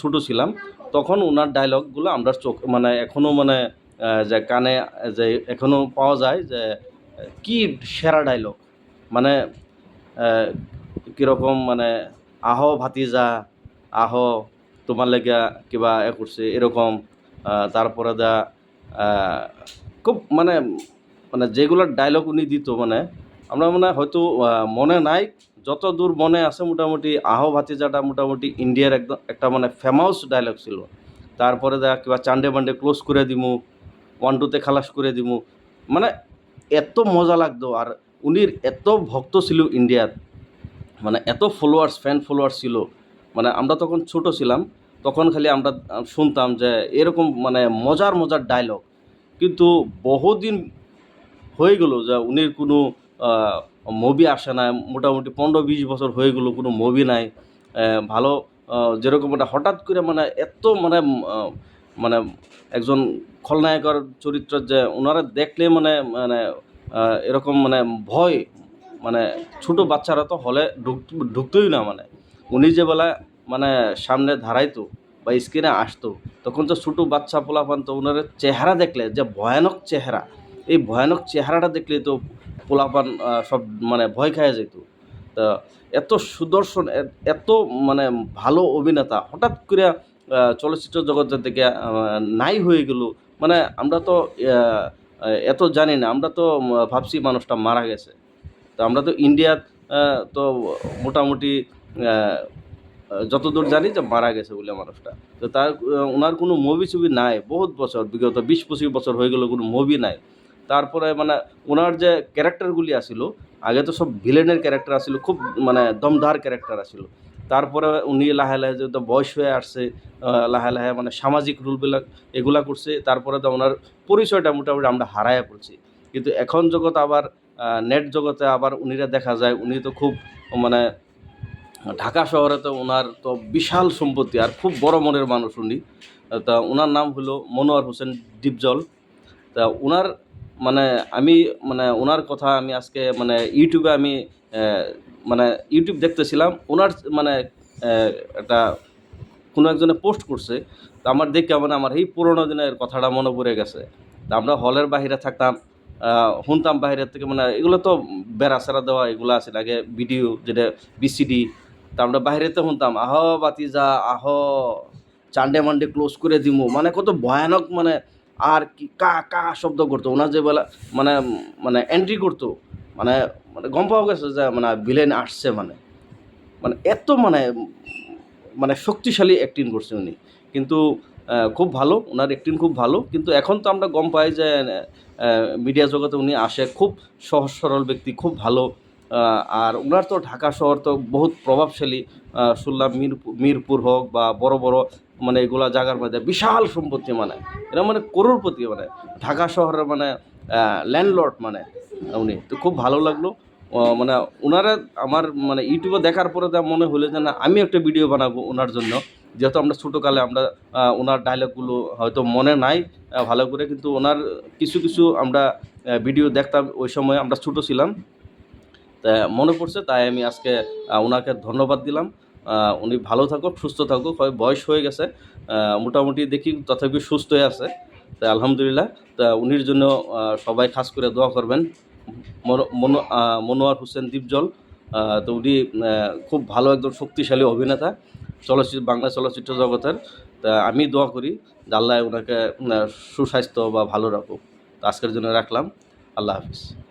ছোট ছিলাম, তখন ওনার ডায়লগগুলো আমরা চোখ মানে এখনও মানে যে কানে, যে এখনও পাওয়া যায় যে, কি সেরা ডায়লগ মানে কীরকম মানে আহ, ভাতিজা, আহ, তোমার লেগে কিবা এ করছে, এরকম তারপরে দা খুব মানে মানে যেগুলো ডায়লগ উনি দিত মানে আমরা মানে হয়তো মনে নাই যত দূর মনে আছে মোটামুটি আহ ভাতিজাটা মোটামুটি ইন্ডিয়ার একদম একটা মানে ফেমাস ডায়লগ ছিল। তারপরে দেখা কিবা চান্ডে বান্ডে ক্লোজ করে দিমু ওয়ান টুতে খালাস করে দিমু। মানে এত মজা লাগতো আর উনির এত ভক্ত ছিল ইন্ডিয়ার। মানে এত ফলোয়ার্স ফ্যান ফলোয়ার্স ছিল। মানে আমরা তখন ছোট ছিলাম, তখন খালি আমরা শুনতাম যে এরকম মানে মজার মজার ডায়লগ কিন্তু বহুদিন হয়ে গেল যে উনির কোনো মুভি আসে না, মোটামুটি পনেরো বিশ বছর হয়ে গেলো, কোনো মুভি নাই। ভালো যেরকম একটা হঠাৎ করে মানে এত মানে মানে একজন খলনায়কের চরিত্র যে ওনারা দেখলে মানে মানে এরকম মানে ভয় মানে ছোট বাচ্চারা তো হলে ঢুক, ঢুকতোই না মানে। উনি যে বেলা মানে সামনে ধারাইতো বা স্ক্রিনে আসতো, তখন তো ছোটো বাচ্চা পোলাপান তো ওনার চেহারা দেখলে, যে ভয়ানক চেহারা। এই ভয়ানক চেহারাটা দেখলে তো পোলাপান সব মানে ভয় খাওয়া যেত তা এত সুদর্শন এত মানে ভালো অভিনেতা হঠাৎ করে চলচ্চিত্র জগৎ থেকে নাই হয়ে গেল। মানে আমরা তো এত জানি না আমরা তো ভাবছি মানুষটা মারা গেছে। তো আমরা তো ইন্ডিয়াত আহ, তো মোটামুটি যতদূর জানি যে মারা গেছে বলে মানুষটা। তো তার ওনার কোনো মুভি ছবি নাই বহুত বছর বিগত বিশ পঁচিশ বছর হয়ে গেল কোনো মুভি নাই। তারপরে মানে ওনার যে ক্যারেক্টারগুলি আসিল, আগে তো সব ভিলেনের ক্যারেক্টার আসিল, খুব মানে দমদার ক্যারেক্টার আসিল। তারপরে উনি লাহে লাহে যেহেতু বয়স হয়ে আসছে লাহে লাহে মানে সামাজিক রুলবিলাক এগুলা করছে, তারপরে তো ওনার পরিচয়টা মোটামুটি আমরা হারায়া পড়ছি। কিন্তু এখন জগৎ আবার নেট জগতে আবার উনিরা দেখা যায়, উনি তো খুব মানে ঢাকা শহরে তো ওনার তো বিশাল সম্পত্তি, আর খুব বড় মনের মানুষ উনি। তা ওনার নাম হলো মনোয়ার হোসেন ডিপজল। তা ওনার মানে আমি মানে ওনার কথা আমি আজকে মানে ইউটিউবে আমি মানে ইউটিউব দেখতেছিলাম। ওনার মানে একটা কোনো একজনে পোস্ট করছে। তা আমার দেখে মানে আমার এই পুরোনো দিনের কথাটা মনে পড়ে গেছে। তা আমরা হলের বাহিরে থাকতাম শুনতাম বাইরের থেকে মানে এগুলো তো বেড়া সেরা দেওয়া, এগুলো আছে আগে, ভিডিও যেটা বিসিডি তা আমরা বাইরেতে শুনতাম আহ বাতি যা আহ, চান্ডে মান্ডে ক্লোজ করে দিমু। মানে কত ভয়ানক মানে আর কি, কা কা শব্দ করতো। ওনার যে বেলা মানে মানে এন্ট্রি করতো মানে মানে গম পাওয়া গেছে যে মানে ভিলেন আসছে মানে। মানে এত মানে মানে শক্তিশালী অ্যাক্টিং করছে উনি। কিন্তু খুব ভালো, ওনার অ্যাক্টিং খুব ভালো। কিন্তু এখন তো আমরা গম পাই যে মিডিয়া জগতে উনি আসে। খুব সহজ সরল ব্যক্তি, খুব ভালো আর ওনার তো ঢাকা শহর তো বহুত প্রভাবশালী। শুনলাম মিরপুর মিরপুর হোক বা বড় বড় মানে এগুলা জায়গার মধ্যে বিশাল সম্পত্তি মানে। এরা মানে করোড়পতি মানে। ঢাকা শহরের মানে ল্যান্ডলর্ড মানে উনি। তো খুব ভালো লাগল। মানে ওনারা আমার মানে ইউটিউবে দেখার পরে যা মনে হলো যে না, আমি একটা ভিডিও বানাবো ওনার জন্য। যেহেতু আমরা ছোটোকালে আমরা ওনার ডায়লগগুলো হয়তো মনে নাই ভালো করে। কিন্তু ওনার কিছু কিছু আমরা ভিডিও দেখতাম। ওই সময় আমরা ছোটো ছিলাম। তা মনে পড়ছে, তাই আমি আজকে ওনাকে ধন্যবাদ দিলাম। উনি ভালো থাকুক, সুস্থ থাকুক, হয় বয়স হয়ে গেছে মোটামুটি দেখি তথাপি সুস্থ হয়ে আছে। তা আলহামদুলিল্লাহ, তা উনির জন্য সবাই খাস করে দোয়া করবেন। মনো- মনো মনোয়ার হোসেন দীপজল তো উনি খুব ভালো একজন শক্তিশালী অভিনেতা, চলচ্চিত্র, বাংলা চলচ্চিত্র জগতের। তা আমি দোয়া করি আল্লাহ ওনাকে সুস্বাস্থ্য বা ভালো রাখুক। আজকের জন্য রাখলাম। আল্লাহ হাফিজ।